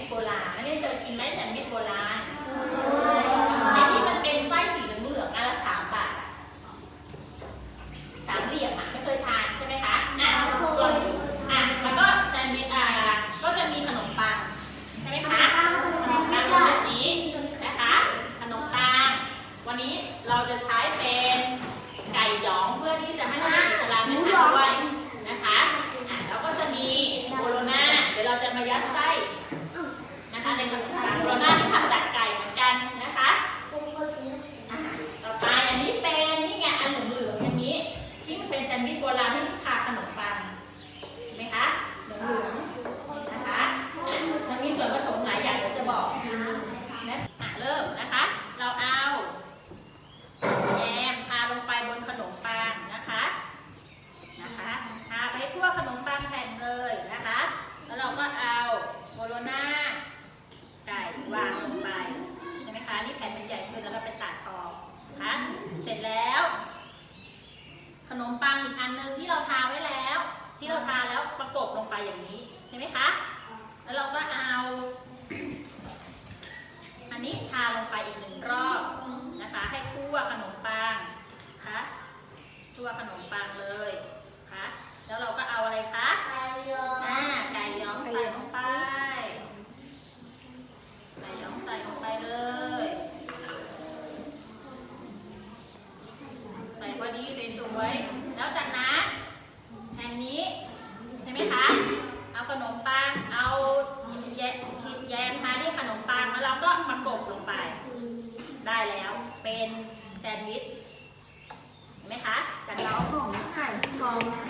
ิดโบราณนักเรียเคอกินไหมแซนด์วิชโบราณไอ้ที่มันเป็นไฟสีเหลืองๆอันละสามบาทสามเหลี่ยมอะไม่เคยทานใช่ไหมคะอะส่วนอะแล้วก็แซนด์วิชอ่าก็จะมีขนมปังใช่ไหมคะขนมปังแบบนี้นะคะขนมปังวันนี้เราจะใช้เป็นไก่หยองเพื่อที่จะให้นักเรียนอิสลามได้ทานด้ว นะคะในกระถางโรน่าที่ทำจากไก่เหมือนกันนะคะอะต่อไปอันนี้เป็นนี่ไงอันเหลืองๆอันนี้ ที่มันเป็นแซนด์วิชโบราณที่ทาขนมปังเห็นไหมคะเหลืองๆนะคะอะมันมีส่วนผสมหลายอย่างเดี๋ยวจะบอกนะอะเริ่มนะคะ ที่เราทาแล้วประกบลงไปอย่างนี้ใช่ไหมคะ แล้วเราก็เอา อันนี้ทาลงไปอีกหนึ่งรอบนะคะ ให้คั่วขนมปังนะคะคั่วขนมปังเลยนะคะแล้วเราก็เอาอะไรคะ แล้วเป็นแซนด์วิชเห็นไหมคะจากเราของไข่ฟองนะ